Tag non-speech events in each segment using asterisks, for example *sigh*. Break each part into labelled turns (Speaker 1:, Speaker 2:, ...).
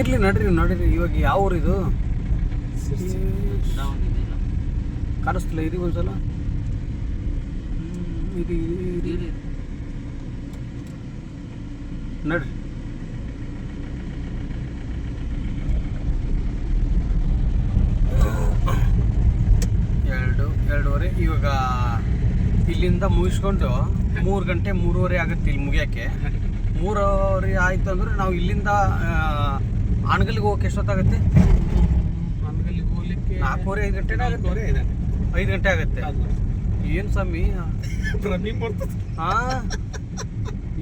Speaker 1: ಇರ್ಲಿ ನಡ್ರಿ ನಡ್ರಿ. ಇವಾಗ ಯಾವ ಊರು ಇದು? ಕಾಣಿಸ್ತಿಲ್ಲ ಇದೀಗ ಒಂದ್ಸಲ. ನಡ್ರಿ. ಎರಡು ಎರಡೂವರೆ. ಇವಾಗ ಇಲ್ಲಿಂದ ಮುಗಿಸ್ಕೊಂಡು ಮೂರು ಗಂಟೆ ಮೂರುವರೆ ಆಗುತ್ತೆ ಇಲ್ಲಿ ಮುಗಿಯೋಕ್ಕೆ. ಮೂರುವರೆ ಆಯಿತು ಅಂದರೆ ನಾವು ಇಲ್ಲಿಂದ ಆಣಗಲ್ಗೆ ಹೋಗಕ್ಕೆ ಎಷ್ಟೊತ್ತಾಗುತ್ತೆ?
Speaker 2: ಆನ್ಗಲ್ಲಿಗೆ ಹೋಗ್ಲಿಕ್ಕೆ
Speaker 1: ನಾಲ್ಕೂವರೆ ಐದು ಗಂಟೆ
Speaker 2: ನಾಲ್ಕೂವರೆ ಇದೆ.
Speaker 1: ಐದು ಗಂಟೆ ಆಗುತ್ತೆ.
Speaker 2: ಅದು.
Speaker 1: ಏನು ಸ್ವಾಮಿ?
Speaker 2: ರನ್ನಿಂಗ್ ಬರ್ತದೆ
Speaker 1: ಹಾ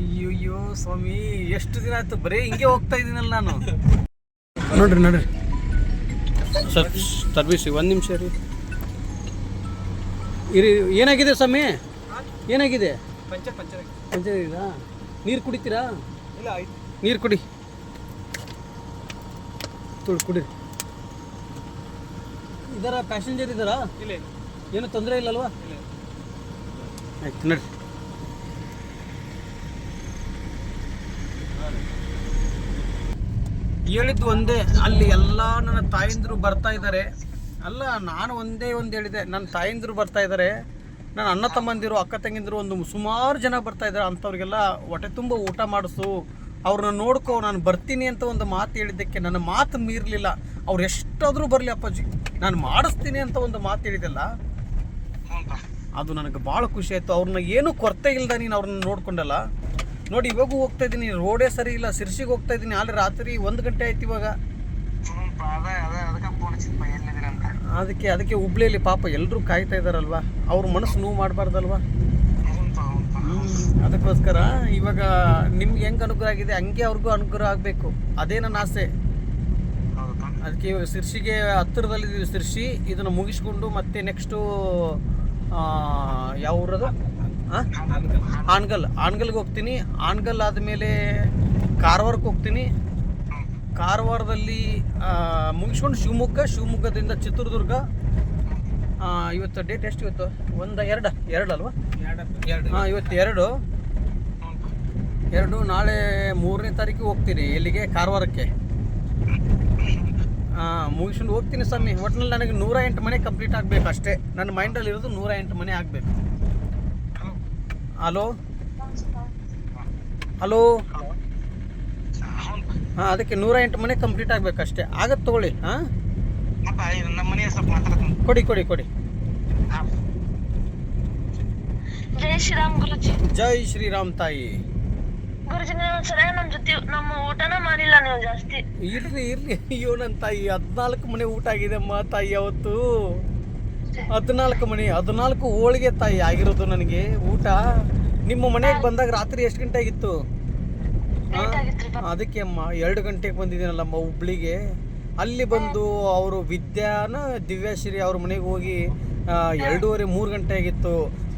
Speaker 1: ಅಯ್ಯೋ ಅಯ್ಯೋ ಸ್ವಾಮಿ ಎಷ್ಟು ದಿನ ಆಯ್ತು? ಬರೀ ಹಿಂಗೆ ಹೋಗ್ತಾ ಇದ್ದೀನಲ್ಲ ನಾನು. ನೋಡ್ರಿ ನೋಡ್ರಿ. ಸರ್ ಸರ್ವಿಸ್ ಒಂದು ನಿಮಿಷ ರೀ ಇರಿ ಏನಾಗಿದೆ ಸ್ವಾಮಿ? ಏನಾಗಿದೆ?
Speaker 2: ಪಂಚರ್ ಪಂಚರ್
Speaker 1: ಪಂಚಾಯತ್ತಾ ನೀರು ಕುಡಿತೀರಾ?
Speaker 2: ಇಲ್ಲ
Speaker 1: ನೀರು ಕುಡಿ. ತುಳು ಕುಡಿರಿ. ಇದರ? ಪ್ಯಾಸೆಂಜರ್ ಇದ್ದಾರಾ
Speaker 2: ಇಲ್ಲ.
Speaker 1: ಏನು ತೊಂದರೆ ಇಲ್ಲಲ್ವಾ?
Speaker 2: ಇಲ್ಲ.
Speaker 1: ಆಯ್ತು ನಡ್ರಿ. ಹೇಳಿದ್ದು ಒಂದೇ ಅಲ್ಲಿ ಎಲ್ಲ ನನ್ನ ತಾಯಂದಿರು ಬರ್ತಾ ಇದ್ದಾರೆ ಅಲ್ಲ ನಾನು ಒಂದೇ ಒಂದು ಹೇಳಿದೆ. ನನ್ನ ತಾಯಂದಿರು ಬರ್ತಾ ಇದ್ದಾರೆ ನನ್ನ ಅಣ್ಣ ತಮ್ಮಂದಿರು ಅಕ್ಕ ತಂಗಿಂದಿರು ಒಂದು ಸುಮಾರು ಜನ ಬರ್ತಾ ಇದ್ದಾರೆ ಅಂಥವ್ರಿಗೆಲ್ಲ ಹೊಟ್ಟೆ ತುಂಬ ಊಟ ಮಾಡಿಸು. ಅವ್ರನ್ನ ನೋಡ್ಕೊ, ನಾನು ಬರ್ತೀನಿ ಅಂತ ಒಂದು ಮಾತು ಹೇಳಿದ್ದಕ್ಕೆ ನನ್ನ ಮಾತು ಮೀರಲಿಲ್ಲ. ಅವ್ರು ಎಷ್ಟಾದರೂ ಬರಲಿ ಅಪ್ಪಾಜಿ. ನಾನು ಮಾಡಿಸ್ತೀನಿ ಅಂತ ಒಂದು ಮಾತು ಹೇಳಿದೆಲ್ಲ ಅದು ನನಗೆ ಭಾಳ ಖುಷಿ ಆಯಿತು. ಅವ್ರನ್ನ ಏನೂ ಕೊರತೆ ಇಲ್ಲದ ನೀನು ಅವ್ರನ್ನ ನೋಡ್ಕೊಂಡಲ್ಲ? ನೋಡಿ, ಇವಾಗೂ ಹೋಗ್ತಾ ಇದ್ದೀನಿ. ರೋಡೇ ಸರಿ ಇಲ್ಲ. ಸಿರ್ಸಿಗೆ ಹೋಗ್ತಾ ಇದ್ದೀನಿ. ಅಲ್ಲಿ ರಾತ್ರಿ ಒಂದು ಗಂಟೆ ಆಯ್ತು ಇವಾಗ. ಅದಕ್ಕೆ ಅದಕ್ಕೆ ಹುಬ್ಳಿಯಲ್ಲಿ ಪಾಪ ಎಲ್ಲರೂ ಕಾಯ್ತಾ ಇದ್ದಾರಲ್ವಾ ಅವ್ರ ಮನಸ್ಸು ನೋವು ಮಾಡಬಾರ್ದಲ್ವಾ? ಅದಕ್ಕೋಸ್ಕರ ಇವಾಗ ನಿಮ್ಗೆ ಹೆಂಗೆ ಅನುಕೂಲ ಆಗಿದೆ ಹಂಗೆ ಅವ್ರಿಗೂ ಅನುಕೂಲ ಆಗಬೇಕು. ಅದೇ ನನ್ನ ಆಸೆ. ಅದಕ್ಕೆ ಶಿರ್ಷಿಗೆ ಹತ್ತಿರದಲ್ಲಿ ಹತ್ತಿರದಲ್ಲಿದ್ದೀವಿ ಇದನ್ನು ಮುಗಿಸ್ಕೊಂಡು ಮತ್ತೆ ನೆಕ್ಸ್ಟು ಯಾವ ಊರದು? ಹಾಂ ಆನ್ಗಲ್ ಆನ್ಗಲ್ಗೆ ಹೋಗ್ತೀನಿ. ಆನ್ಗಲ್ ಆದಮೇಲೆ ಕಾರವಾರಕ್ಕೆ ಹೋಗ್ತೀನಿ. ಕಾರವಾರದಲ್ಲಿ ಮುಗಿಸ್ಕೊಂಡು ಶಿವಮೊಗ್ಗ ಶಿವಮೊಗ್ಗದಿಂದ ಚಿತ್ರದುರ್ಗ. ಇವತ್ತು ಡೇಟ್ ಎಷ್ಟು ಇವತ್ತು? ಒಂದು ಎರಡು ಎರಡು ಅಲ್ವಾ
Speaker 2: ಎರಡು.
Speaker 1: ಹಾಂ ಇವತ್ತು ಎರಡು. ಎರಡು ನಾಳೆ ಮೂರನೇ ತಾರೀಕು ಹೋಗ್ತೀನಿ ಎಲ್ಲಿಗೆ ಕಾರವಾರಕ್ಕೆ. ಹಾಂ ಮುಗಿಸ್ಕೊಂಡು ಹೋಗ್ತೀನಿ ಸ್ವಾಮಿ. ಒಟ್ಟಿನಲ್ಲಿ ನನಗೆ ನೂರ ಎಂಟು ಮನೆ ಕಂಪ್ಲೀಟ್ ಆಗಬೇಕು ಅಷ್ಟೇ. ನನ್ನ ಮೈಂಡಲ್ಲಿ ಇರೋದು ನೂರ ಎಂಟು ಮನೆ ಆಗಬೇಕು. ಹಲೋ ಹಲೋ ಹಾಂ ಅದಕ್ಕೆ ನೂರ ಎಂಟು ಮನೆ ಕಂಪ್ಲೀಟ್ ಆಗಬೇಕು ಅಷ್ಟೇ. ಆಗತ್ತೆ ತೊಗೊಳ್ಳಿ ಹಾಂ? ಕೊಡಿ ಕೊಡಿ ಕೊಡಿ.
Speaker 3: ಜೈ ಶ್ರೀರಾಮ್ ಗುರುಜಿ.
Speaker 1: ಜೈ ಶ್ರೀರಾಮ್ ತಾಯಿ.
Speaker 3: ಗುರುಜಿ ನೀವು ಸರಿಯಾಗಿ ನಮ್ ಜೊತೆ ನಮ್ಮ ಊಟನ ಮಾಡಿಲ್ಲ ನೀವು ಜಾಸ್ತಿ.
Speaker 1: ಇರ್ಲಿ ಇರ್ಲಿ. ಅಯ್ಯೋ ನನ್ನ ತಾಯಿ ಹದಿನಾಲ್ಕು ಮನೆ ಊಟ ಆಗಿದೆ ಅಮ್ಮ ತಾಯಿ ಅವತ್ತು. ಹದಿನಾಲ್ಕು ಮನೆ ಹದಿನಾಲ್ಕು ಹೋಳಿಗೆ ತಾಯಿ ಆಗಿರೋದು ನನಗೆ ಊಟ. ನಿಮ್ಮ ಮನೆಗೆ ಬಂದಾಗ ರಾತ್ರಿ ಎಷ್ಟು ಗಂಟೆ ಆಗಿತ್ತು? ಅದಕ್ಕೆ ಅಮ್ಮ ಎರಡು ಗಂಟೆಗೆ ಬಂದಿದ್ದೀನಲ್ಲಮ್ಮ ಹುಬ್ಳಿಗೆ. ಅಲ್ಲಿ ಬಂದು ಅವರು ವಿದ್ಯಾನ ದಿವ್ಯಾಶ್ರೀ ಅವ್ರ ಮನೆಗೆ ಹೋಗಿ ಎರಡೂವರೆ ಮೂರು ಗಂಟೆ ಆಗಿತ್ತು.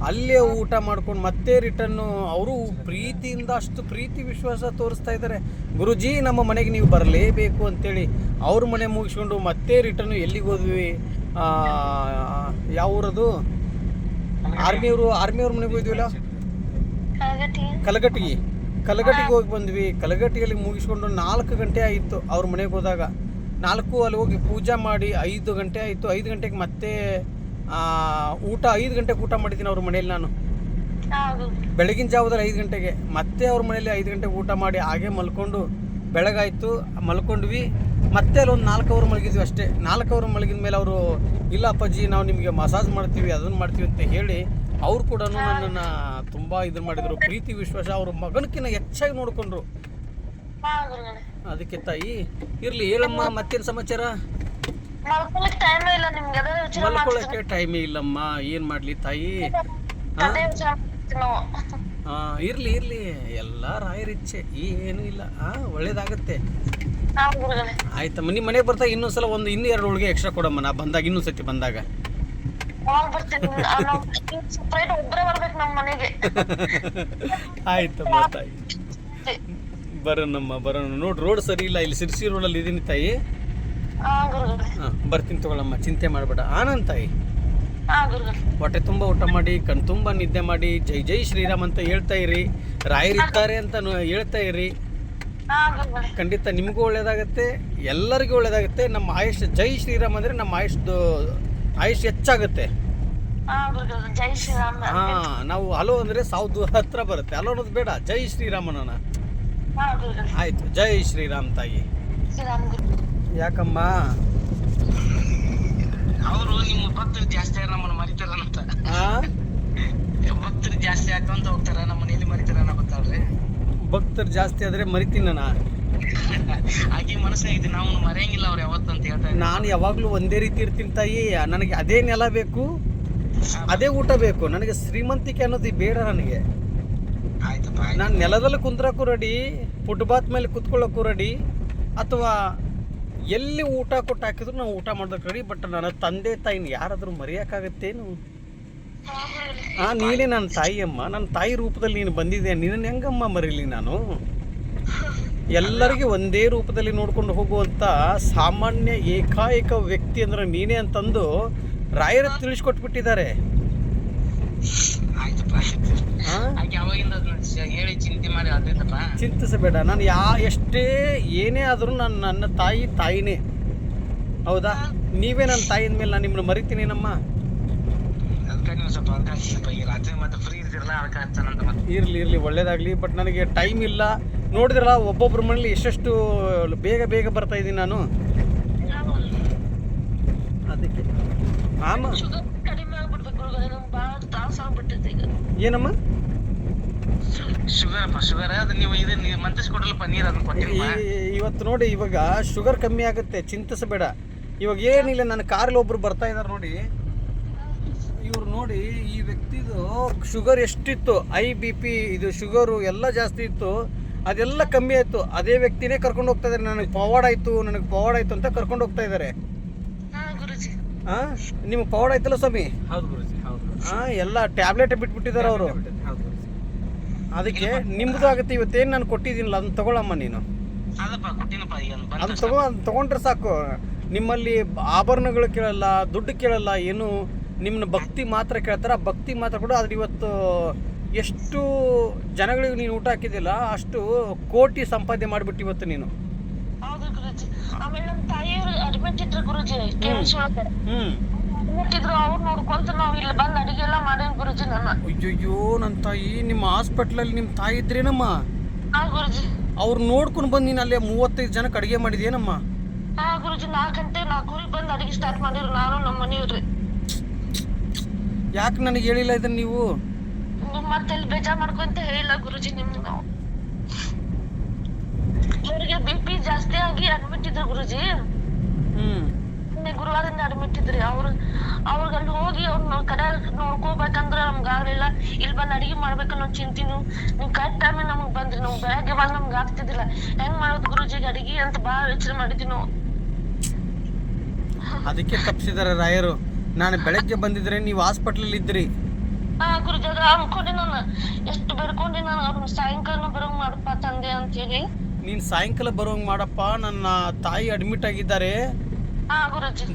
Speaker 1: ಅಲ್ಲೇ ಊಟ ಮಾಡ್ಕೊಂಡು ಮತ್ತೆ ರಿಟರ್ನು ಅವರು ಪ್ರೀತಿಯಿಂದ ಅಷ್ಟು ಪ್ರೀತಿ ವಿಶ್ವಾಸ ತೋರಿಸ್ತಾ ಇದ್ದಾರೆ. ಗುರುಜಿ ನಮ್ಮ ಮನೆಗೆ ನೀವು ಬರಲೇಬೇಕು ಅಂತೇಳಿ ಅವ್ರ ಮನೆ ಮುಗಿಸ್ಕೊಂಡು ಮತ್ತೆ ರಿಟರ್ನು ಎಲ್ಲಿಗೆ ಹೋದ್ವಿ? ಯಾವ ಊರದು? ಆರ್ಮಿಯವರು ಆರ್ಮಿಯವ್ರ ಮನೆಗೆ ಹೋದ್ವಿಲ್ಲ? ಕಲಗಟ್ಟಿಗೆ ಕಲಗಟ್ಟಿಗೆ ಹೋಗಿ ಬಂದ್ವಿ. ಕಲಗಟ್ಟಿಯಲ್ಲಿ ಮುಗಿಸ್ಕೊಂಡು ನಾಲ್ಕು ಗಂಟೆ ಆಯಿತು ಅವ್ರ ಮನೆಗೆ ಹೋದಾಗ. ನಾಲ್ಕು ಅಲ್ಲಿ ಹೋಗಿ ಪೂಜೆ ಮಾಡಿ ಐದು ಗಂಟೆ ಆಯಿತು. ಐದು ಗಂಟೆಗೆ ಮತ್ತೆ ಊಟ ಐದು ಗಂಟೆಗೆ ಊಟ ಮಾಡಿದ್ದೀನಿ ಅವ್ರ ಮನೇಲಿ ನಾನು. ಬೆಳಗಿನ ಜಾವದಲ್ಲಿ ಐದು ಗಂಟೆಗೆ. ಮತ್ತೆ ಅವ್ರ ಮನೇಲಿ ಐದು ಗಂಟೆಗೆ ಊಟ ಮಾಡಿ ಹಾಗೆ ಮಲ್ಕೊಂಡು ಬೆಳಗಾಯಿತು ಮಲ್ಕೊಂಡ್ವಿ. ಮತ್ತೆ ಅಲ್ಲೊಂದು ಒಂದು ನಾಲ್ಕು ಅವರ್ ಮಲಗಿದ್ವಿ ಅಷ್ಟೇ. ನಾಲ್ಕು ಅವರ್ ಮಲಗಿದ ಮೇಲೆ ಅವರು ಇಲ್ಲ ಅಪ್ಪಾಜಿ ನಾವು ನಿಮಗೆ ಮಸಾಜ್ ಮಾಡ್ತೀವಿ ಅದನ್ನು ಮಾಡ್ತೀವಿ ಅಂತ ಹೇಳಿ ಅವ್ರು ಕೂಡ ನನ್ನನ್ನು ತುಂಬ ಇದನ್ನು ಮಾಡಿದರು. ಪ್ರೀತಿ ವಿಶ್ವಾಸ ಅವ್ರ ಮಗನಕ್ಕಿಂತ ಹೆಚ್ಚಾಗಿ ನೋಡಿಕೊಂಡ್ರು. ಅದಕ್ಕೆ ತಾಯಿ ಇರಲಿ ಹೇಳಮ್ಮ ಮತ್ತೇನು ಸಮಾಚಾರ?
Speaker 3: ಮಲ್ಕೊಳಕ್ ಟೈಮ್
Speaker 1: ಇಲ್ಲಮ್ಮ ಏನು ಮಾಡ್ಲಿ ತಾಯಿ?
Speaker 3: ಇರ್ಲಿ ಇರ್ಲಿ ನಾವು.
Speaker 1: ಹಾಂ ಇರಲಿ ಇರಲಿ. ಎಲ್ಲ ರಾಯರಿಚ್ಛೆ ಏನು ಇಲ್ಲ. ಹಾಂ ಒಳ್ಳೇದಾಗತ್ತೆ. ಆಯ್ತಮ್ಮ ನಿಮ್ಮ ಮನೆಗೆ ಬರ್ತಾ ಇನ್ನೊಂದ್ ಸಲ ಒಂದು ಇನ್ನೂ ಎರಡು ಹೋಳಿಗೆ ಎಕ್ಸ್ಟ್ರಾ ಕೊಡಮ್ಮ. ನಾ ಬಂದಾಗ ಇನ್ನೊಂದು ಸತಿ ಬಂದಾಗ. *laughs* *laughs* ಆಯ್ತಮ್ಮ ತಾಯಿ. *laughs* ಬರೋಣಮ್ಮ ಬರೋಣ. ನೋಡಿ ರೋಡ್ ಸರಿ ಇಲ್ಲ. ಇಲ್ಲಿ ಸಿರ್ಸಿ ರೋಡಲ್ಲಿ ಇದೀನಿ ತಾಯಿ. ಬರ್ತೀನಿ ತಗೊಳಮ್ಮ ಚಿಂತೆ ಮಾಡಬೇಡ. ಆನಂದ್ ತಾಯಿ. ಹೊಟ್ಟೆ ತುಂಬ ಊಟ ಮಾಡಿ ಕಣ್ ತುಂಬ ನಿದ್ದೆ ಮಾಡಿ ಜೈ ಜೈ ಶ್ರೀರಾಮ್ ಅಂತ ಹೇಳ್ತಾ ಇರಿ. ರಾಯರಿದ್ದಾರೆ ಅಂತ ಹೇಳ್ತಾ ಇರಿ. ಖಂಡಿತ ನಿಮಗೂ ಒಳ್ಳೇದಾಗತ್ತೆ ಎಲ್ಲರಿಗೂ ಒಳ್ಳೇದಾಗುತ್ತೆ. ನಮ್ಮ ಆಯುಷ್ ಜೈ ಶ್ರೀರಾಮ್ ಅಂದರೆ ನಮ್ಮ ಆಯುಷ್ದು ಆಯುಷ್ ಹೆಚ್ಚಾಗುತ್ತೆ.
Speaker 3: ಹಾ
Speaker 1: ನಾವು ಹಲೋ ಅಂದರೆ ಸಾವಿರದ ಹತ್ರ ಬರುತ್ತೆ. ಹಲೋ ಅನ್ನೋದು ಬೇಡ ಜೈ
Speaker 3: ಶ್ರೀರಾಮನ
Speaker 1: ಆಯ್ತು ಜೈ ಶ್ರೀರಾಮ್ ತಾಯಿ. ಯಾಕಮ್ಮ?
Speaker 2: ಅವರು ನಿಮ್ಮ ಭಕ್ತರು ಜಾಸ್ತಿ ಆದ್ರೆ ನಮ್ಮನ್ನ ಮರಿತಾರಂತ.
Speaker 1: ಹಾಂ
Speaker 2: ಭಕ್ತರು ಜಾಸ್ತಿ ಹಾಕೊಂತ ಹೋಗ್ತಾರ ನಮ್ಮನ್ನ ಎಲ್ಲಿ ಮರಿತಾರ ಗೊತ್ತಾಳ್ರಿ
Speaker 1: ಭಕ್ತರು ಜಾಸ್ತಿ ಆದ್ರೆ ಮರಿತೀನಿ ನಾನು.
Speaker 2: ಹಾಗೆ ಮನಸ್ಸಾಗಿದೆ ನಾವು ಮರೆಯಂಗಿಲ್ಲ ಅವ್ರು ಯಾವತ್ತು ಅಂತ ಹೇಳ್ತಾರೆ
Speaker 1: ನಾನು ಯಾವಾಗಲೂ ಒಂದೇ ರೀತಿ ಇರ್ತೀನಿ ತಾಯಿ. ನನಗೆ ಅದೇ ನೆಲ ಬೇಕು ಅದೇ ಊಟ ಬೇಕು. ನನಗೆ ಶ್ರೀಮಂತಿಕೆ ಅನ್ನೋದು ಬೇಡ ನನಗೆ. ನಾನು ನೆಲದಲ್ಲಿ ಕುಂದ್ರಕ್ಕೂ ರೆಡಿ ಫುಟ್ಬಾತ್ ಮೇಲೆ ಕುತ್ಕೊಳ್ಳೋಕ್ಕೂ ರೆಡಿ ಅಥವಾ ಎಲ್ಲಿ ಊಟ ಕೊಟ್ಟು ಹಾಕಿದ್ರು ನಾವು ಊಟ ಮಾಡೋದಕ್ಕೆ ರೆಡಿ ಬಟ್ ನನ್ನ ತಂದೆ ತಾಯಿನ ಯಾರಾದರೂ ಮರೆಯೋಕ್ಕಾಗತ್ತೇನು
Speaker 3: ಆ,
Speaker 1: ನೀನೆ ನೀನೇ ನನ್ನ ತಾಯಿಯಮ್ಮ. ನನ್ನ ತಾಯಿ ರೂಪದಲ್ಲಿ ನೀನು ಬಂದಿದ್ದೆ ನಿನ್ನ ಹೆಂಗಮ್ಮ ಮರೀಲಿ ನಾನು? ಎಲ್ಲರಿಗೆ ಒಂದೇ ರೂಪದಲ್ಲಿ ನೋಡ್ಕೊಂಡು ಹೋಗುವಂಥ ಸಾಮಾನ್ಯ ಏಕಾಏಕ ವ್ಯಕ್ತಿ ಅಂದ್ರೆ ನೀನೇ ಅಂತಂದು ರಾಯರ ತಿಳಿಸ್ಕೊಟ್ಬಿಟ್ಟಿದ್ದಾರೆ. ಚಿಂತಿಸಬೇಡ. ನಾನು ಯಾ ಎಷ್ಟೇ ಏನೇ ಆದರೂ ನಾನು ನನ್ನ ತಾಯಿ ತಾಯಿನೇ. ಹೌದಾ? ನೀವೇ ನನ್ನ ತಾಯಿನ ಮೇಲೆ ನಾನು ನಿಮ್ಮನ್ನು ಮರಿತೀನಿ ನಮ್ಮ ಇರಲಿ ಇರಲಿ ಒಳ್ಳೇದಾಗಲಿ. ಬಟ್ ನನಗೆ ಟೈಮ್ ಇಲ್ಲ. ನೋಡಿದ್ರಲ್ಲ ಒಬ್ಬೊಬ್ಬರ ಮನೇಲಿ ಎಷ್ಟೆಷ್ಟು ಬೇಗ ಬೇಗ ಬರ್ತಾ ಇದ್ದೀನಿ ನಾನು. ಅದಕ್ಕೆ. ಆಮ
Speaker 3: ಶುಗರ್ ಕಡಿಮೆ ಆಗ್ಬಿಡ್ಬೇಕು ಗುರುಗಳೇ ನಮ್ಗೆ ಆಗ್ಬಿಟ್ಟೈತೆ ಈಗ
Speaker 1: ಏನಮ್ಮ?
Speaker 2: ಶುಗರ್ ಶುಗರ್ ಅದು ನೀವು ನೀರು ಅದನ್ನ
Speaker 1: ಇವತ್ತು ನೋಡಿ ಇವಾಗ ಶುಗರ್ ಕಮ್ಮಿ ಆಗುತ್ತೆ ಚಿಂತಿಸಬೇಡ. ಇವಾಗ ಏನಿಲ್ಲ ನನ್ನ ಕಾರಲ್ಲಿ ಒಬ್ರು ಬರ್ತಾ ಇದ್ದಾರೆ ನೋಡಿ. ಇವ್ರು ನೋಡಿ ಈ ವ್ಯಕ್ತಿದು ಶುಗರ್ ಎಷ್ಟಿತ್ತು ಐ ಬಿ ಪಿ ಇದು ಶುಗರು ಎಲ್ಲ ಜಾಸ್ತಿ ಇತ್ತು ಅದೆಲ್ಲ ಕಮ್ಮಿ ಆಯಿತು. ಅದೇ ವ್ಯಕ್ತಿನೇ ಕರ್ಕೊಂಡು ಹೋಗ್ತಾ ಇದ್ದಾರೆ ನನಗೆ ಪವಾಡ್ ಆಯಿತು ನನಗೆ ಪವಾಡ್ ಆಯ್ತು ಅಂತ ಕರ್ಕೊಂಡು ಹೋಗ್ತಾ ಇದ್ದಾರೆ
Speaker 3: ಹಾ
Speaker 1: ನಿಮ್ಗೆ ಪವಾಡ್ ಆಯ್ತಲ್ಲ ಸ್ವಾಮಿ?
Speaker 2: ಹೌದು ಗುರುಜಿ.
Speaker 1: ಹಾಂ ಎಲ್ಲ ಟ್ಯಾಬ್ಲೆಟ್ ಬಿಟ್ಬಿಟ್ಟಿದ್ದಾರೆ ಅವರು. ಅದಕ್ಕೆ ನಿಮ್ಮದು ಆಗುತ್ತೆ ಇವತ್ತೇನು ನಾನು ಕೊಟ್ಟಿದ್ದೀನಿ ಅದನ್ನ ತಗೊಳಮ್ಮ ನೀನು.
Speaker 2: ಅದಪ್ಪ ಕೊಟ್ಟಿನಪ್ಪ ಈಗ ಒಂದು
Speaker 1: ಅದು ತಗೋ ಅದನ್ನ ತಗೊಂಡ್ರೆ ಸಾಕು. ನಿಮ್ಮಲ್ಲಿ ಆಭರಣಗಳು ಕೇಳಲ್ಲ ದುಡ್ಡು ಕೇಳಲ್ಲ ಏನು ನಿಮ್ಮನ್ನ ಭಕ್ತಿ ಮಾತ್ರ ಕೇಳ್ತಾರೆ ಆ ಭಕ್ತಿ ಮಾತ್ರ ಕೂಡ ಆದ್ರೆ ಇವತ್ತು ಎಷ್ಟು ಜನಗಳಿಗೆ ನೀನು ಊಟ ಹಾಕಿದಿಲ್ಲ ಅಷ್ಟು ಕೋಟಿ ಸಂಪಾದನೆ ಮಾಡಿಬಿಟ್ಟು ಇವತ್ತು ನೀನು.
Speaker 3: ಹೌದು ಇದ್ರು ಅವ್ರು ನೋಡ್ಕೊಂತ ನಾವ್ ಇಲ್ಲಿ ಬಂದ್ ಅಡಿಗೆ ಎಲ್ಲಾ ಮಾಡೇನ್ ಗುರುಜಿ ನನ್ನ
Speaker 1: ಅಯ್ಯಯ್ಯೋ ನನ್ನ ತಾಯಿ ನಿಮ್ಮ ಹಾಸ್ಪಿಟ್ಲಲ್ಲಿ ನಿಮ್ಮ ತಾಯಿ ಇದ್ರೇನಮ್ಮ?
Speaker 3: ಹಾ ಗುರುಜಿ.
Speaker 1: ಅವ್ರು ನೋಡ್ಕೊಂಡು ಬಂದು ನೀನು ಅಲ್ಲೇ ಮೂವತ್ತೈದು ಜನಕ್ಕೆ ಅಡಿಗೆ ಮಾಡಿದೇನಮ್ಮ
Speaker 3: ಹಾ ಗುರುಜಿ ನಾಲ್ಕು ಗಂಟೆ ನಾಲ್ಕೂರಿಗೆ ಬಂದ್ ಅಡಿಗೆ ಸ್ಟಾರ್ಟ್ ಮಾಡಿದ್ರು ನಾನು ನಮ್ಮ ಮನೆಯವ್ರಿ.
Speaker 1: ಯಾಕೆ ನನಗೆ ಹೇಳಿಲ್ಲ ಇದನ್ನ ನೀವು?
Speaker 3: ನೀವ್ ಮತ್ತೆ ಇಲ್ಲಿ ಬೇಜಾರ್ ಮಾಡ್ಕೊಂತ ಹೇಳಿಲ್ಲ ಗುರುಜಿ ನಿಮ್ಗೆ ನಾವು. ಬಿಪಿ ಬಿ ಪಿ ಜಾಸ್ತಿ ಆಗಿ ಅಡ್ಮಿಟ್ ಇದ್ರು ಗುರುಜಿ. ನಿನ್ನೆ ಗುರುವಾರದಿಂದ ಅಡ್ಮಿಟ್ ಇದ್ರಿ ಅವ್ರು ಅವ್ರಿಗೆ ಅಲ್ಲಿ ಹೋಗಿ ಅವ್ರನ್ನ ಕಡೆ ನೋಡ್ಕೋಬೇಕಂದ್ರ ನಮ್ಗ ಆಗ್ಲಿಲ್ಲ. ಇಲ್ಲಿ ಬಂದ್ ಅಡಿಗೆ ಮಾಡ್ಬೇಕನ್ನೋ ಚಿಂತಿನು ನೀವು ಕರೆಕ್ಟ್ ಟೈಮ್ ನಮಗ್ ಬಂದ್ರಿ. ನಾವು ಬೆಳಗ್ಗೆ ಬಂದ್ ನಮ್ಗೆ ಆಗ್ತಿದ್ದಿಲ್ಲ. ಹೆಂಗ್ ಮಾಡೋದು ಗುರುಜಿಗೆ ಅಡಿಗೆ ಅಂತ ಬಾಳ ಯೋಚನೆ ಮಾಡಿದ್ವಿ ನಾವು.
Speaker 1: ಅದಕ್ಕೆ ತಪ್ಪಿಸಿದಾರೆ ರಾಯರು. ನಾನು ಬೆಳಗ್ಗೆ ಬಂದಿದ್ರೆ ನೀವು ಹಾಸ್ಪಿಟ್ಲಲ್ಲಿ ಇದ್ರಿ.
Speaker 3: ಹಾ ಗುರುಜಿ ಅದ ಅನ್ಕೊಂಡೆ ನಾನು. ಎಷ್ಟು ಬೇಡ್ಕೊಂಡೆ ನಾನು. ಅವ್ರ ಸಾಯಂಕಾಲ ಬರೋಂಗ್ ಮಾಡಪ್ಪ ತಂದೆ ಅಂತ ಹೇಳಿ
Speaker 1: ನೀನು ಸಾಯಂಕಾಲ ಬರೋಂಗೆ ಮಾಡಪ್ಪ. ನನ್ನ ತಾಯಿ ಅಡ್ಮಿಟ್ ಆಗಿದ್ದಾರೆ.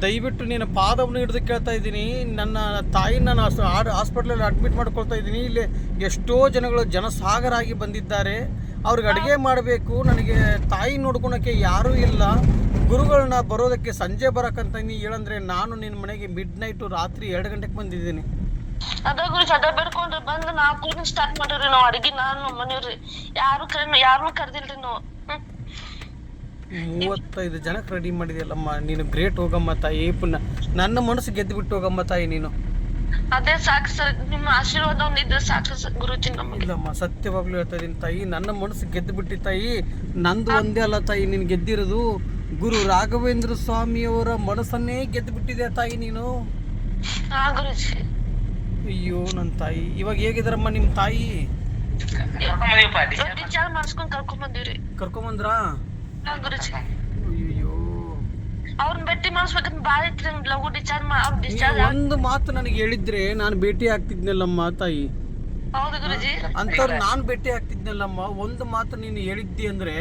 Speaker 1: ದಯವಿಟ್ಟು ನೀನು ಪಾದವನ್ನು ಹಿಡಿದು ಕೇಳ್ತಾ ಇದ್ದೀನಿ. ನನ್ನ ತಾಯಿನ ನಾನು ಹಾಸ್ಪಿಟ್ಲಲ್ಲಿ ಅಡ್ಮಿಟ್ ಮಾಡ್ಕೊಳ್ತಾ ಇದ್ದೀನಿ. ಇಲ್ಲಿ ಎಷ್ಟೋ ಜನಗಳು ಜನಸಾಗರಾಗಿ ಬಂದಿದ್ದಾರೆ. ಅವ್ರಿಗೆ ಅಡುಗೆ ಮಾಡಬೇಕು. ನನಗೆ ತಾಯಿ ನೋಡ್ಕೊಳಕ್ಕೆ ಯಾರೂ ಇಲ್ಲ. ಗುರುಗಳನ್ನ ಬರೋದಕ್ಕೆ ಸಂಜೆ ಬರೋಕ್ಕಂತ ನೀ ಹೇಳಂದ್ರೆ ನಾನು ನಿನ್ನ ಮನೆಗೆ ಮಿಡ್ ನೈಟು ರಾತ್ರಿ ಎರಡು ಗಂಟೆಗೆ ಬಂದಿದ್ದೀನಿ.
Speaker 3: ಅದೇ ಬೇಡ್ಕೊಂಡ್ರಿ ಬಂದ್ ನಾಲ್ಕು ಸ್ಟಾರ್ಟ್ ಮಾಡಿವ್ರಿ ನಾವು ಅಡಿಗೆ ನಾನು ಮನೆಯವ್ರಿ ಯಾರು ಕರೆ ಯಾರು ಕರೆದಿಲ್ಲ ನಾವು.
Speaker 1: ಮೂವತ್ತೈದು ಜನಕ್ಕೆ ರೆಡಿ ಮಾಡಿದೆಯಲ್ಲಮ್ಮ. ನೀನು ಗ್ರೇಟ್ ಹೋಗಮ್ಮ ತಾಯಿ ಏಪುನ. ನನ್ನ ಮನಸ್ಸು ಗೆದ್ದು ಬಿಟ್ಟು ಹೋಗಮ್ಮ ತಾಯಿ ನೀನು.
Speaker 3: ಅದೇ ಸಾಕು ಸರ್. ನಿಮ್ಮ ಆಶೀರ್ವಾದ ಒಂದಿದ್ರೆ ಸಾಕು ಗುರುಜಿ ನಮಗೆ.
Speaker 1: ಇಲ್ಲಮ್ಮ ಸತ್ಯವಾಗ್ಲೂ ಹೇಳ್ತಾ ತಾಯಿ. ನನ್ನ ಮನಸ್ಸು ಗೆದ್ದು ಬಿಟ್ಟಿ ತಾಯಿ. ನಂದು ಒಂದೇ ಅಲ್ಲ ತಾಯಿ ನೀನು ಗೆದ್ದಿರೋದು. ಗುರು ರಾಘವೇಂದ್ರ ಸ್ವಾಮಿಯವರ ಮನಸ್ಸನ್ನೇ ಗೆದ್ದು ಬಿಟ್ಟಿದೆ ತಾಯಿ ನೀನು?
Speaker 3: ಹಾ ಗುರುಜಿ.
Speaker 1: ಅಯ್ಯೋ ನನ್ನ ತಾಯಿ. ಇವಾಗ ಹೇಗಿದಾರಮ್ಮ ನಿಮ್ಮ ತಾಯಿ?
Speaker 2: ಕರ್ಕೊಂಬಂದಿವಪ್ಪ
Speaker 3: ಮಾಡಿಸ್ಕೊಂಡು ಕರ್ಕೊಂಡ್ ಬಂದಿವ್ರಿ
Speaker 1: ಕರ್ಕೊಂಬಂದ್ರಾ
Speaker 3: ಗುರುಜಿ
Speaker 1: ಅಯ್ಯೋ
Speaker 3: ಅವ್ರನ್ನ ಭೇಟಿ ಮಾಡಿಸ್ಬೇಕಂತ ಲಘು ಡಿಸ್ಚಾರ್ಜ್ ಮಾ ಅವ್ರ
Speaker 1: ನೀವು ಒಂದು ಮಾತು ನನಗೆ ಹೇಳಿದ್ರೆ ನಾನು ಭೇಟಿ ಆಗ್ತಿದ್ನಲ್ಲಮ್ಮ ತಾಯಿ.
Speaker 3: ಹೌದು ಗುರುಜಿ.
Speaker 1: ನಾನು ಭೇಟಿ ಆಗ್ತಿದ್ನಲ್ಲಮ್ಮ ಒಂದು ಮಾತು ನೀನು ಹೇಳಿದ್ದಿ ಅಂದ್ರೆ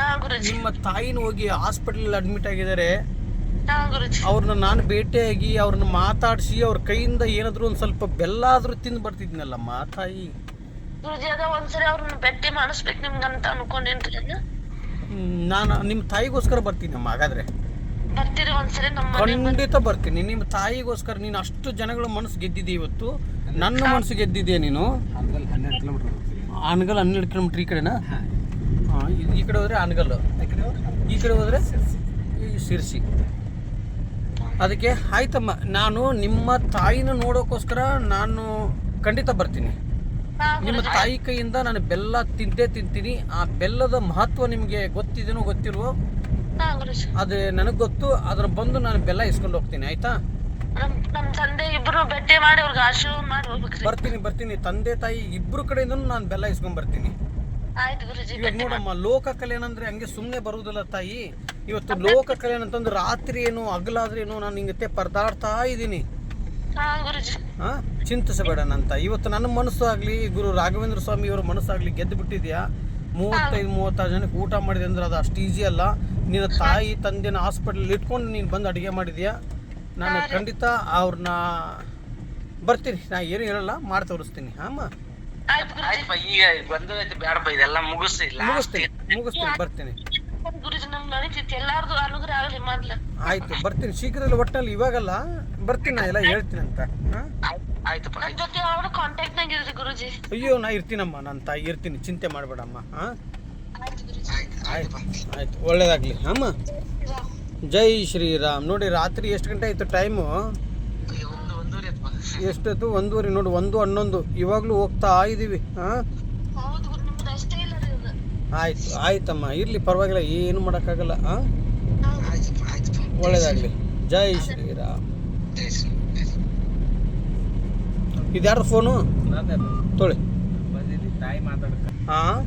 Speaker 3: ಹಾ ಗುರುಜಿ.
Speaker 1: ನಿಮ್ಮ ತಾಯಿನ ಹೋಗಿ ಹಾಸ್ಪಿಟಲ್ ಅಡ್ಮಿಟ್ ಆಗಿದ್ದಾರೆ
Speaker 3: ಹಾ ಗುರುಜಿ.
Speaker 1: ಅವ್ರನ್ನ ನಾನು ಭೇಟಿಯಾಗಿ ಅವ್ರನ್ನ ಮಾತಾಡಿಸಿ ಅವ್ರ ಕೈಯಿಂದ ಏನಾದರೂ ಒಂದು ಸ್ವಲ್ಪ ಬೆಲ್ಲ ಆದ್ರೂ ತಿಂದು ಬರ್ತಿದ್ನಲ್ಲಮ್ಮ ತಾಯಿ.
Speaker 3: ಗುರುಜಿ ಅದ ಒಂದ್ಸರಿ ಅವ್ರನ್ನ ಭೇಟಿ ಮಾಡಿಸ್ಬೇಕು ನಿಮ್ಗಂತ ಅನ್ಕೊಂಡೇನ್ರಿ
Speaker 1: ನಾನು ನಿಮ್ಮ ತಾಯಿಗೋಸ್ಕರ ಬರ್ತೀನಿ
Speaker 3: ನಮ್ಮ ಹಾಗಾದ್ರೆ.
Speaker 1: ಖಂಡಿತ ಬರ್ತೀನಿ. ನಿಮ್ಮ ತಾಯಿಗೋಸ್ಕರ ನೀನು ಅಷ್ಟು ಜನಗಳ ಮನಸ್ಸು ಗೆದ್ದಿದೆ ಇವತ್ತು? ನನ್ನ ಮನಸ್ಸು ಗೆದ್ದಿದ್ಯಾ ನೀನು?
Speaker 4: ಅನ್ಗಲ್ ಹನ್ನೆರಡು ಕಿಲೋಮೀಟರ್
Speaker 1: ಆನಗಲ್ ಹನ್ನೆರಡು ಕಿಲೋಮೀಟ್ರ್ ಈ ಕಡೆನಾ? ಹಾಂ. ಈ ಕಡೆ ಹೋದ್ರೆ ಆನಗಲ್ ಈ ಕಡೆ ಹೋದ್ರೆ ಈ ಶಿರ್ಸಿ ಅದಕ್ಕೆ ಆಯ್ತಮ್ಮ ನಾನು ನಿಮ್ಮ ತಾಯಿನ ನೋಡೋಕ್ಕೋಸ್ಕರ ನಾನು ಖಂಡಿತ ಬರ್ತೀನಿ. ನಿಮ್ಮ ತಾಯಿ ಕೈಯಿಂದ ನಾನು ಬೆಲ್ಲ ತಿಂದೇ ತಿಂತೀನಿ. ಆ ಬೆಲ್ಲದ ಮಹತ್ವ ನಿಮಗೆ ಗೊತ್ತಿದೆನೋ ಗೊತ್ತಿಲ್ವೋ? ಅದೇ ನನಗೆ ಗೊತ್ತು. ಅದ್ರ ಬಂದು ನಾನು ಬೆಲ್ಲ ಇಸ್ಕೊಂಡು ಹೋಗ್ತೀನಿ ಆಯ್ತಾ?
Speaker 3: ನಮ್ ನಮ್ ತಂದೆ ಇಬ್ರು ಮಾಡಿ ಅವ್ರಿಗೆ ಆಶೀರ್ವಾದ ಮಾಡಿ ಹೋಗ್ಬೇಕ್ರಿ.
Speaker 1: ಬರ್ತೀನಿ ಬರ್ತೀನಿ. ತಂದೆ ತಾಯಿ ಇಬ್ರು ಕಡೆಯಿಂದ ನಾನು ಬೆಲ್ಲ ಇಸ್ಕೊಂಡ್ ಬರ್ತೀನಿ. ಇವಾಗ ನೋಡಮ್ಮ ಲೋಕ ಕಲ್ಯಾಣ ಅಂದ್ರೆ ಹಂಗೆ ಸುಮ್ಮನೆ ಬರುವುದಿಲ್ಲ ತಾಯಿ. ಇವತ್ತು ಲೋಕ ಕಲ್ಯಾಣ ಅಂತಂದ್ರೆ ರಾತ್ರಿ ಏನು ಹಗಲಾದ್ರೆ ಏನು ನಾನು ಹಿಂಗತ್ತೆ ಪರದಾಡ್ತಾ ಇದ್ದೀನಿ.
Speaker 3: ಹಾ ಗುರುಜಿ.
Speaker 1: ಹಾ ಚಿಂತಿಸಬೇಡ ನಂತ ಇವತ್ತು ನನ್ನ ಮನಸ್ಸು ಆಗಲಿ ಗುರು ರಾಘವೇಂದ್ರ ಸ್ವಾಮಿ ಅವರ ಮನಸ್ಸಾಗಲಿ ಗೆದ್ದು ಬಿಟ್ಟಿದ್ಯಾ? ಮೂವತ್ತೈದು ಮೂವತ್ತಾರು ಜನಕ್ಕೆ ಊಟ ಮಾಡಿದೆ ಅಂದ್ರೆ ಅದು ಅಷ್ಟು ಈಸಿ ಅಲ್ಲ. ನಿನ್ನ ತಾಯಿ ತಂದೆನ ಹಾಸ್ಪಿಟ್ಲಲ್ಲಿ ಇಟ್ಕೊಂಡು ನೀನು ಬಂದು ಅಡುಗೆ ಮಾಡಿದ್ಯಾ? ನಾನು ಖಂಡಿತ ಅವ್ರನ್ನ ಬರ್ತೀನಿ. ನಾ ಏನು ಹೇಳಲ್ಲ ಮಾಡಿ ತೋರಿಸ್ತೀನಿ.
Speaker 2: ಹಾಂ
Speaker 1: ಮುಗಿಸ್ತೀನಿ ಮುಗಿಸ್ತೀನಿ ಬರ್ತೀನಿ.
Speaker 3: ಗುರುಜಿ ನಮ್ ನಡೀತಿತ್ತು ಎಲ್ಲಾರ್ದು ಅನುಗ್ರಹ ಆಗಲಿ ಮೊದ್ಲ.
Speaker 1: ಆಯ್ತು ಬರ್ತೀನಿ. ಶೀಘ್ರದಲ್ಲಿ ಒಟ್ಟಲ್ಲಿ ಇವಾಗಲ್ಲ. ಬರ್ತೀನಿ ನಾ ಎಲ್ಲ ಹೇಳ್ತೀನಿ ಅಂತ. ಹಾಂ?
Speaker 2: ಆಯ್ತಪ್ಪ
Speaker 3: ನನ್ ಜೊತೆ ಅವ್ರು ಕಾಂಟ್ಯಾಕ್ಟ್ ನಾಗ ಇದ್ರಿ ಗುರುಜಿ.
Speaker 1: ಅಯ್ಯೋ ನಾ ಇರ್ತೀನಮ್ಮ ನನ್ನ ತಾಯಿ ಇರ್ತೀನಿ. ಚಿಂತೆ ಮಾಡಬೇಡಮ್ಮ ಹಾಂ?
Speaker 3: ಆಯ್ತು ಗುರುಜಿ.
Speaker 1: ಆಯ್ತು ಆಯ್ತು ಒಳ್ಳೇದಾಗಲಿ. ಅಮ್ಮ? ಜೈ ಶ್ರೀರಾಮ್. ನೋಡಿ ರಾತ್ರಿ ಎಷ್ಟು ಗಂಟೆ ಆಯಿತು ಟೈಮು?
Speaker 2: ಒಂದು ಒಂದೂವರೆ ಆಯ್ತಪ್ಪ.
Speaker 1: ಎಷ್ಟೊತ್ತು? ಒಂದೂವರೆ ನೋಡಿ ಒಂದು ಹನ್ನೊಂದು. ಇವಾಗಲೂ ಹೋಗ್ತಾ ಇದ್ದೀವಿ ಹಾಂ
Speaker 3: ಹೌದು ಗುರು ನಿಮ್ದು ಅಷ್ಟೇ ಇಲ್ಲ ರೀ ಅದು
Speaker 1: ಆಯ್ತು ಆಯ್ತಮ್ಮ. ಇರಲಿ ಪರವಾಗಿಲ್ಲ ಏನು ಮಾಡೋಕ್ಕಾಗಲ್ಲ ಹಾಂ ಒಳ್ಳೇದಾಗಲಿ. ಜೈ ಶ್ರೀರಾಮ್. ಇದ್ಯಾರ ಫೋನು? ತೊಳಿ.
Speaker 4: ತಾಯಿ ಮಾತಾಡಕ
Speaker 1: ಹಾಂ.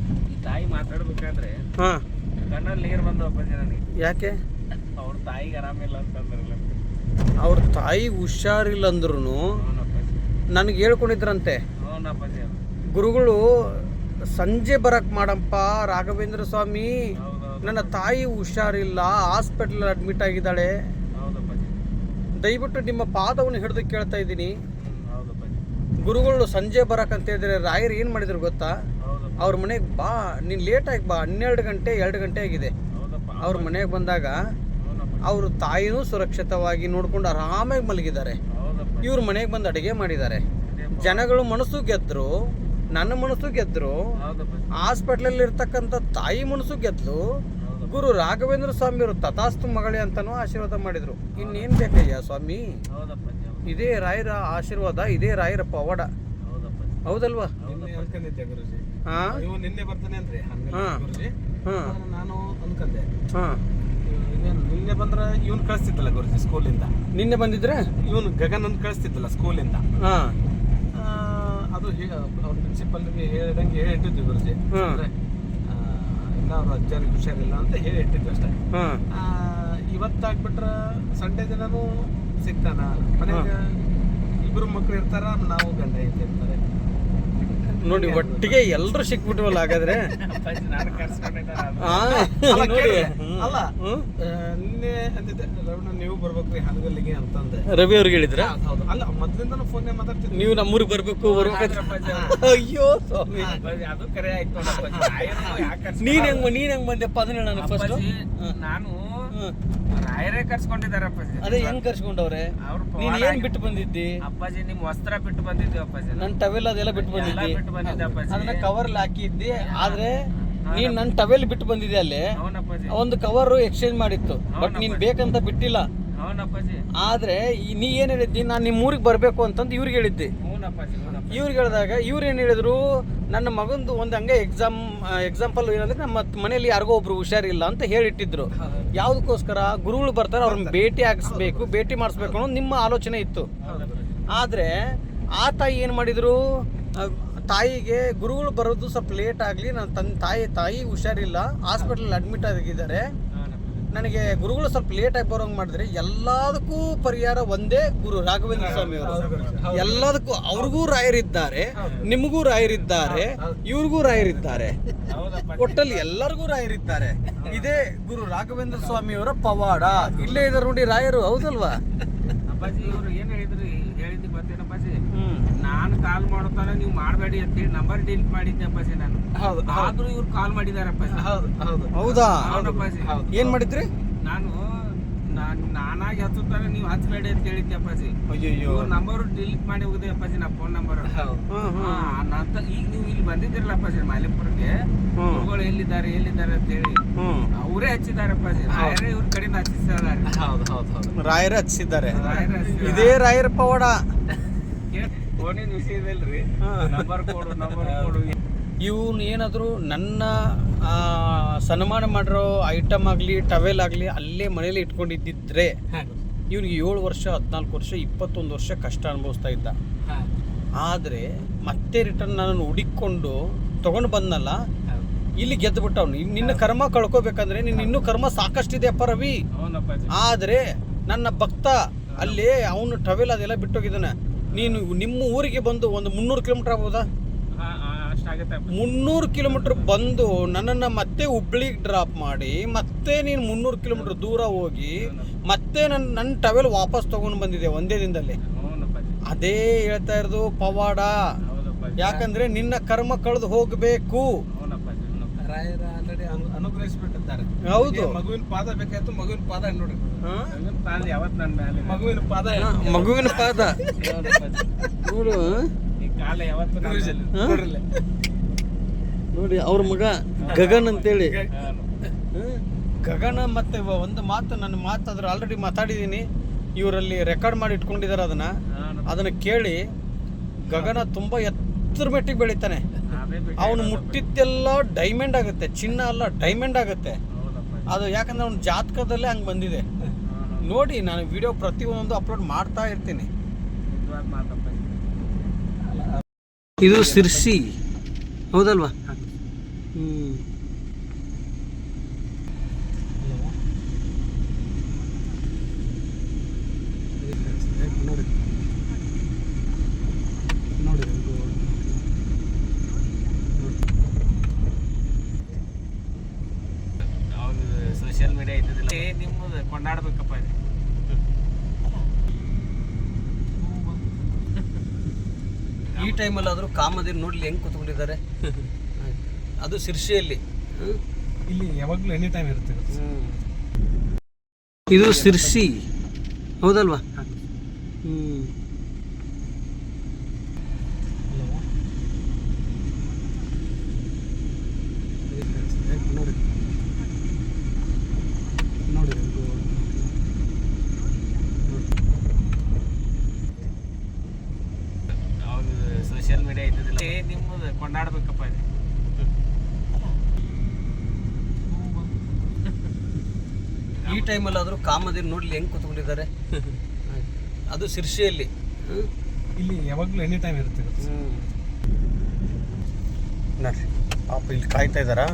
Speaker 4: ತಾಯಿ ಮಾತಾಡ್ಬೇಕಾದ್ರೆ
Speaker 1: ಹಾಂ
Speaker 4: ಕಣ್ಣಲ್ಲಿ ನೀರು ಬಂದು ಅಪ್ಪಾಜಿ. ನನಗೆ
Speaker 1: ಯಾಕೆ
Speaker 4: ಅವ್ರ ತಾಯಿಗೆ ಆರಾಮಿಲ್ಲ ಅಂತಂದ್ರಲ್ಲ
Speaker 1: ಅವ್ರ. ತಾಯಿ ಹುಷಾರಿಲ್ಲ ಅಂದ್ರೂ ನನಗೆ ಹೇಳ್ಕೊಂಡಿದ್ರಂತೆ ಗುರುಗಳು ಸಂಜೆ ಬರಕ್ ಮಾಡಪ್ಪ ರಾಘವೇಂದ್ರ ಸ್ವಾಮಿ. ನನ್ನ ತಾಯಿ ಹುಷಾರಿಲ್ಲ ಹಾಸ್ಪಿಟಲ್ ಅಡ್ಮಿಟ್ ಆಗಿದ್ದಾಳೆ. ದಯವಿಟ್ಟು ನಿಮ್ಮ ಪಾದವನ್ನು ಹಿಡಿದು ಕೇಳ್ತಾ ಇದ್ದೀನಿ. ಗುರುಗಳು ಸಂಜೆ ಬರಕ್ ಅಂತ ಹೇಳಿದ್ರೆ ರಾಯರು ಏನು ಮಾಡಿದ್ರು ಗೊತ್ತಾ? ಅವ್ರ ಮನೆಗೆ ಬಾ ನೀನು ಲೇಟಾಗಿ ಬಾ ಹನ್ನೆರಡು ಗಂಟೆ ಎರಡು ಗಂಟೆ ಆಗಿದೆ. ಅವ್ರ ಮನೆಗೆ ಬಂದಾಗ ಅವ್ರ ತಾಯಿನೂ ಸುರಕ್ಷಿತವಾಗಿ ನೋಡ್ಕೊಂಡು ಆರಾಮಾಗಿ ಮಲಗಿದ್ದಾರೆ. ಇವ್ರ ಮನೆಗೆ ಬಂದು ಅಡುಗೆ ಮಾಡಿದ್ದಾರೆ. ಜನಗಳು ಮನಸ್ಸು ಗೆದ್ರು. ನನ್ನ ಮನಸ್ಸು ಗೆದ್ರು
Speaker 4: ಹೌದಪ್ಪ.
Speaker 1: ಹಾಸ್ಪಿಟ್ಲಲ್ಲಿ ಇರ್ತಕ್ಕಂಥ ತಾಯಿ ಮನಸ್ಸು ಗೆದ್ಲು ಗುರು ರಾಘವೇಂದ್ರ ಸ್ವಾಮಿಯವರು ತಥಾಸ್ತು ಮಗಳೇ ಅಂತನೂ ಆಶೀರ್ವಾದ ಮಾಡಿದ್ರು. ಇನ್ನೇನ್ ಬೇಕಯ್ಯ ಸ್ವಾಮಿ? ಇದೇ ರಾಯರ ಆಶೀರ್ವಾದ ಇದೇ ರಾಯರ ಪವಾಡ. ಹೌದಲ್ವಾ?
Speaker 4: ನಿನ್ನೆ ಅನ್ಕೊಂಡಿದ್ದೆ ಗುರುಜಿ.
Speaker 1: ಹಾ?
Speaker 4: ಇವ್ ನಿನ್ನೆ ಬರ್ತಾನೆ ಅಂದ್ರೆ. ಹಂಗಲ್ಲ
Speaker 1: ಹಾ.
Speaker 4: ಗುರುಜಿ.
Speaker 1: ಹಾ.
Speaker 4: ನಾನು ಇನ್ನೇನು ನಿನ್ನೆ ಬಂದ್ರೆ ಇವನ್ ಕಳಿಸ್ತಿತ್ತಲ್ಲ ಗುರುಜಿ ಸ್ಕೂಲಿಂದ?
Speaker 1: ನಿನ್ನೆ ಬಂದಿದ್ರೆ?
Speaker 4: ಇವನು ಗಗನ್ ಅಂತ ಕಳಿಸ್ತಿತ್ತಲ್ಲ ಸ್ಕೂಲಿಂದ? ಅದು ಅವ್ರ ಪ್ರಿನ್ಸಿಪಲ್ಗೆ ಹೇಳಿದಂಗೆ ಹೇಳಿ ಇಟ್ಟಿದ್ವಿ ಗುರುಜಿ. ಅಂದ್ರೆ ಇನ್ನ ಅವ್ರ ಅಜ್ಜನಿಗೆ ಹುಷಾರಿಲ್ಲ ಅಂತ ಹೇಳಿ ಇಟ್ಟಿದ್ವಿ ಅಷ್ಟೇ ಇವತ್ತಾಗ್ಬಿಟ್ರ ಸಂಡೇ ದಿನನೂ ಸಿಗ್ತಾನ? ಮನೆಗೆ ಇಬ್ರು ಮಕ್ಳು ಇರ್ತಾರ? ನಾವು ಗಂಡ ಇರ್ತಾರೆ.
Speaker 1: ನೋಡಿ ಒಟ್ಟಿಗೆ ಎಲ್ರು ಸಿಕ್ಬಿಟ್ವಲ್ಲ ಹಾಗಾದ್ರೆ? ನೋಡಿ.
Speaker 4: ಅಲ್ಲ. ನಿನ್ನೆ ಅಂತಿದ್ದೆ ರವಣ ನೀವು ಬರ್ಬೇಕ್ರಿ ಹನಗಲ್ಲಿಗೆ ಅಂತಂದೆ.
Speaker 1: ರವಿ ಅವ್ರಿಗೆ ಹೇಳಿದ್ರ?
Speaker 4: ಹೌದು ಅಲ್ಲ ಮೊದ್ಲಿಂದನೂ ಫೋನ್ ಮಾತಾಡ್ತೀನಿ
Speaker 1: ನೀವು ನಮ್ಮೂರಿಗೆ ಬರ್ಬೇಕು ಬರ್ಬೇಕು ಅಯ್ಯೋ ಸ್ವಾಮಿ.
Speaker 4: ಅದು ಕರೆ ಆಯ್ತು
Speaker 1: ನೀನ್ ಹೆಂಗ್ ನೀನ್ ಹೆಂಗ್ ಬಂದೆಪ್ಪ ಅದನ್ನ ನಾನು ಫಸ್ಟ್
Speaker 4: ನಾನು ರಾಯರೇ ಕರ್ಸ್ಕೊಂಡಿದ್ದಾರೆ ಅಪ್ಪಾಜಿ.
Speaker 1: ಅದೇ ಹೆಂಗ್ ಕರ್ಸ್ಕೊಂಡವ್ರೆ? ನೀನ್ ಏನ್ ಬಿಟ್ಟು ಬಂದಿದ್ದಿ?
Speaker 4: ಅಪ್ಪಾಜಿ ನಿಮ್ ವಸ್ತ್ರ ಬಿಟ್ಟು ಬಂದಿದ್ದೆ ಅಪ್ಪಾಜಿ.
Speaker 1: ನನ್ ಟವೆಲ್ ಅದೆಲ್ಲ ಬಿಟ್ಟು
Speaker 4: ಬಿಟ್ಟು ಬಂದಿದ್ದೆ ಅಪ್ಪಾಜಿ.
Speaker 1: ಅದನ್ನ ಕವರ್ ಹಾಕಿದ್ದಿ. ಆದ್ರೆ ನೀನ್ ನನ್ ಟವೆಲ್ ಬಿಟ್ಟು ಬಂದಿದ್ದೆ ಅಲ್ಲಿ. ಒಂದು ಕವರ್ ಎಕ್ಸ್ಚೇಂಜ್ ಮಾಡಿತ್ತು. ಬಟ್ ನೀನ್ ಬೇಕಂತ ಬಿಟ್ಟಿಲ್ಲ. ಆದ್ರೆ ನೀ ಏನ್ ಹೇಳಿದ್ದಿ? ನಾನು ನಿಮ್ಮ ಊರಿಗೆ ಬರ್ಬೇಕು ಅಂತಂದು ಇವ್ರಿಗೆ ಹೇಳಿದ್ದೆ. ಇವ್ರಿಗೆ ಹೇಳಿದಾಗ ಇವ್ರು ಏನು ಹೇಳಿದ್ರು? ನನ್ನ ಮಗಂದು ಒಂದು ಹಂಗೆ ಎಕ್ಸಾಮ್ ಎಕ್ಸಾಂಪಲ್ ಏನಂದ್ರೆ ನಮ್ಮ ಮನೆಯಲ್ಲಿ ಯಾರಿಗೋ ಒಬ್ರು ಹುಷಾರಿಲ್ಲ ಅಂತ ಹೇಳಿಟ್ಟಿದ್ರು. ಯಾವುದಕ್ಕೋಸ್ಕರ ಗುರುಗಳು ಬರ್ತಾರೆ ಅವ್ರನ್ನ ಭೇಟಿ ಆಗಿಸ್ಬೇಕು ಭೇಟಿ ಮಾಡಿಸ್ಬೇಕು ಅನ್ನೋದು ನಿಮ್ಮ ಆಲೋಚನೆ ಇತ್ತು. ಆದರೆ ಆ ತಾಯಿ ಏನು ಮಾಡಿದರು? ತಾಯಿಗೆ ಗುರುಗಳು ಬರೋದು ಸ್ವಲ್ಪ ಲೇಟ್ ಆಗಲಿ ನನ್ನ ತನ್ನ ತಾಯಿ ತಾಯಿ ಹುಷಾರಿಲ್ಲ ಹಾಸ್ಪಿಟಲ್ ಅಡ್ಮಿಟ್ ಆಗಿದ್ದಾರೆ. ನನಗೆ ಗುರುಗಳು ಸ್ವಲ್ಪ ಲೇಟಾಗಿ ಬರೋಂಗೆ ಮಾಡಿದ್ರೆ ಎಲ್ಲದಕ್ಕೂ ಪರಿಹಾರ ಒಂದೇ ಗುರು ರಾಘವೇಂದ್ರ ಸ್ವಾಮಿ ಅವರು. ಎಲ್ಲದಕ್ಕೂ ಅವ್ರಿಗೂ ರಾಯರಿದ್ದಾರೆ ನಿಮಗೂ ರಾಯರಿದ್ದಾರೆ ಇವ್ರಿಗೂ ರಾಯರಿದ್ದಾರೆ. ಒಟ್ಟಲ್ಲಿ ಎಲ್ಲರಿಗೂ ರಾಯರಿದ್ದಾರೆ. ಇದೇ ಗುರು ರಾಘವೇಂದ್ರ ಸ್ವಾಮಿಯವರ ಪವಾಡ. ಇಲ್ಲೇ ಇದ್ದಾರೆ ನೋಡಿ ರಾಯರು ಹೌದಲ್ವಾ?
Speaker 4: ಅಪ್ಪಾಜಿ ಇವ್ರು ಏನ್ ಹೇಳಿದ್ರಿ ಹೇಳಿದ್
Speaker 1: ಗೊತ್ತೇನ
Speaker 4: ಅಪ್ಪಾಜಿ?
Speaker 5: ನಾನು ಕಾಲ್ ಮಾಡೋತಾನೆ ನೀವು ಮಾಡಬೇಡಿ ಅಂತ ಹೇಳಿ ನಂಬರ್ ಡಿಲೀಟ್ ಮಾಡಿದ್ದೆ ಅಪ್ಪಾಜಿ ನಾನು.
Speaker 1: ಹೌದು
Speaker 5: ಆದ್ರೂ ಇವ್ರು ಕಾಲ್ ಮಾಡಿದಾರೆ ಅಪ್ಪಾಜಿ.
Speaker 4: ಹೌದು ಹೌದು.
Speaker 1: ಹೌದಾ?
Speaker 5: ಹೌದು
Speaker 1: ಏನ್ ಮಾಡಿದ್ರಿ?
Speaker 5: ನಾನು ನಾನ್ ನಾನಾಗಿ ಹಚ್ಚುತ್ತಾನೆ ನೀವು ಹಚ್ಚಬೇಡಿ ಅಂತ ಹೇಳಿದ್ದೆ ಅಪ್ಪಾಜಿ.
Speaker 1: ಅಯ್ಯೋ
Speaker 5: ನಂಬರ್ ಡಿಲೀಟ್ ಮಾಡಿ ಹೋಗಿದೆ ಅಪ್ಪಾಜಿ ನಾ ಫೋನ್ ನಂಬರ್ ನಂತ ಈಗ ನೀವು ಇಲ್ಲಿ ಬಂದಿದ್ದಿರಲ್ಲ ಅಪ್ಪಾಜಿ ಮಾಲಿಪುರಕ್ಕೆ. ಎಲ್ಲಿದ್ದಾರೆ ಎಲ್ಲಿದ್ದಾರೆ ಅಂತ ಹೇಳಿ. ಅವರೇ ಹಚ್ಚಿದ್ದಾರೆ ಅಪ್ಪಾಜಿ. ರಾಯರೇ ಇವ್ರ ಕಡೆಯಿಂದ ಹಚ್ಚಿಸಿದ್ದಾರೆ.
Speaker 4: ಹೌದು ಹೌದು ಹೌದು.
Speaker 1: ರಾಯರ ಹಚ್ಚಿದ್ದಾರೆ.
Speaker 5: ರಾಯರೇ ಹಚ್ಚಿದ್ದಾರೆ.
Speaker 1: ಇದೇ ರಾಯರ ಪವಾಡ.
Speaker 5: ಫೋನಿನ ವಿಷಯದಲ್ರಿ. ನಂಬರ್ ಕೊಡು ನಂಬರ್ ಕೊಡು.
Speaker 1: ಇವನು ಏನಾದರೂ ನನ್ನ ಸನ್ಮಾನ ಮಾಡಿರೋ ಐಟಮ್ ಆಗಲಿ ಟವೆಲ್ ಆಗಲಿ ಅಲ್ಲೇ ಮನೇಲಿ ಇಟ್ಕೊಂಡಿದ್ದಿದ್ರೆ ಇವನಿಗೆ ಏಳು ವರ್ಷ ಹದಿನಾಲ್ಕು ವರ್ಷ ಇಪ್ಪತ್ತೊಂದು ವರ್ಷ ಕಷ್ಟ ಅನುಭವಿಸ್ತಾ ಇದ್ದ. ಆದರೆ ಮತ್ತೆ ರಿಟರ್ನ್ ನಾನು ಹುಡುಕೊಂಡು ತೊಗೊಂಡು ಬಂದನಲ್ಲ ಇಲ್ಲಿ ಗೆದ್ದು ಬಿಟ್ಟವನು ನಿನ್ನ ಕರ್ಮ ಕಳ್ಕೊಬೇಕಂದ್ರೆ ನಿನ್ನ ಇನ್ನೂ ಕರ್ಮ ಸಾಕಷ್ಟಿದೆ ಅಪ್ಪ ರವಿ. ಆದರೆ ನನ್ನ ಭಕ್ತ ಅಲ್ಲಿ ಅವನು ಟವೆಲ್ ಅದೆಲ್ಲ ಬಿಟ್ಟೋಗಿದ್ದಾನೆ. ನೀನು ನಿಮ್ಮ ಊರಿಗೆ ಬಂದು ಒಂದು ಮುನ್ನೂರು ಕಿಲೋಮೀಟರ್ ಆಗ್ಬೋದಾ? ಮುನ್ನೂರು ಕಿಲೋಮೀಟರ್ ಬಂದು ನನ್ನನ್ನು ಮತ್ತೆ ಹುಬ್ಳಿಗೆ ಡ್ರಾಪ್ ಮಾಡಿ ಮತ್ತೆ ನೀನು ಮುನ್ನೂರು ಕಿಲೋಮೀಟರ್ ದೂರ ಹೋಗಿ ಮತ್ತೆ ನನ್ನ ನನ್ನ ಟವೆಲ್ ವಾಪಸ್ ತೊಗೊಂಡು ಬಂದಿದೆ ಒಂದೇ ದಿನದಲ್ಲಿ. ಅದೇ ಹೇಳ್ತಾ ಇರೋದು ಪವಾಡ. ಯಾಕಂದ್ರೆ ನಿನ್ನ ಕರ್ಮ ಕಳೆದು ಹೋಗಬೇಕು.
Speaker 4: ಅನುಗ್ರಹಿಸ್ಬಿಟ್ಟಿದ್ದಾರೆ
Speaker 1: ಹೌದು.
Speaker 4: ಮಗುವಿನ ಪಾದ ಬೇಕಾಯ್ತು ಮಗುವಿನ ಪಾದ ನೋಡಿ
Speaker 5: ಅವನ ಪಾದ ಯಾವತ್ತು ನನ್ನ ಮೇಲೆ
Speaker 4: ಮಗುವಿನ ಪಾದ
Speaker 1: ಮಗುವಿನ ಪಾದ. ನೋಡು ಅವ್ರ ಮಗ ಗಗನ್ ಅಂತೇಳಿ. ಗಗನ ಮತ್ತೆ ವ- ಒಂದು ಮಾತು ನನ್ನ ಮಾತು ಅದ್ರ ಆಲ್ರೆಡಿ ಮಾತಾಡಿದ್ದೀನಿ ಇವರಲ್ಲಿ ರೆಕಾರ್ಡ್ ಮಾಡಿ ಇಟ್ಕೊಂಡಿದ್ದಾರೆ ಅದನ್ನ. ಅದನ್ನ ಕೇಳಿ ಗಗನ ತುಂಬಾ ಎತ್ತರ ಮೆಟ್ಟಿಗೆ ಬೆಳಿತಾನೆ. ಅವನು ಮುಟ್ಟಿದ್ದೆಲ್ಲ ಡೈಮಂಡ್ ಆಗುತ್ತೆ ಚಿನ್ನ ಅಲ್ಲ ಡೈಮಂಡ್ ಆಗುತ್ತೆ. ಅದು ಯಾಕಂದ್ರೆ ಅವ್ನ ಜಾತಕದಲ್ಲೇ ಹಂಗೆ ಬಂದಿದೆ. ನೋಡಿ ನಾನು ವಿಡಿಯೋ ಪ್ರತಿಯೊಂದು ಅಪ್ಲೋಡ್ ಮಾಡ್ತಾ ಇರ್ತೀನಿ. ಇದು ಸಿರ್ಸಿ. ಹೌದಲ್ವಾ? ಹ್ಮ್
Speaker 4: ನೋಡಿ ನೋಡಿ
Speaker 5: ಹೌದು ಸೋಷಿಯಲ್ ಮೀಡಿಯಾ ಇದ್ದಿದ್ದಿಲ್ಲ ಏ ನಿಮ್ಮದು ಕೊಂಡಾಡ್ಬೇಕಪ್ಪ ಇದು.
Speaker 1: ಈ ಟೈಮಲ್ಲಾದರೂ ಕಾಮದಿನ ನೋಡಲಿ ಹೆಂಗೆ ಕೂತ್ಕೊಂಡಿದ್ದಾರೆ. *laughs* ಅದು ಶಿರ್ಷಿಯಲ್ಲಿ
Speaker 4: ಇಲ್ಲಿ ಯಾವಾಗಲೂ ಎನಿ ಟೈಮ್ ಇರುತ್ತೆ
Speaker 1: ಇದು ಶಿರ್ಸಿ. ಹೌದಲ್ವಾ? ಹ್ಮ್
Speaker 4: ನೋಡಿ ನೋಡಿ
Speaker 5: ಹೌದು ಸೋಷಿಯಲ್ ಮೀಡಿಯಾ ಇದ್ದಿದ್ದಿಲ್ಲ ಏ ನಿಮ್ಮದು ಕೊಂಡಾಡ್ಬೇಕಪ್ಪ ಇದು.
Speaker 1: ಈ ಟೈಮಲ್ಲಾದರೂ ಕಾಮದಿನ ನೋಡಲಿ ಹೆಂಗೆ ಕೂತ್ಕೊಂಡಿದ್ದಾರೆ? *laughs* ಅದು ಶಿರ್ಷಿಯಲ್ಲಿ
Speaker 4: ಇಲ್ಲಿ ಯಾವಾಗಲೂ ಎನಿ ಟೈಮ್ ಇರುತ್ತೆ
Speaker 1: ನೋಡ್ರಿ. ಪಾಪ ಇಲ್ಲಿ ಕಾಯ್ತಾ ಇದ್ದಾರಾ?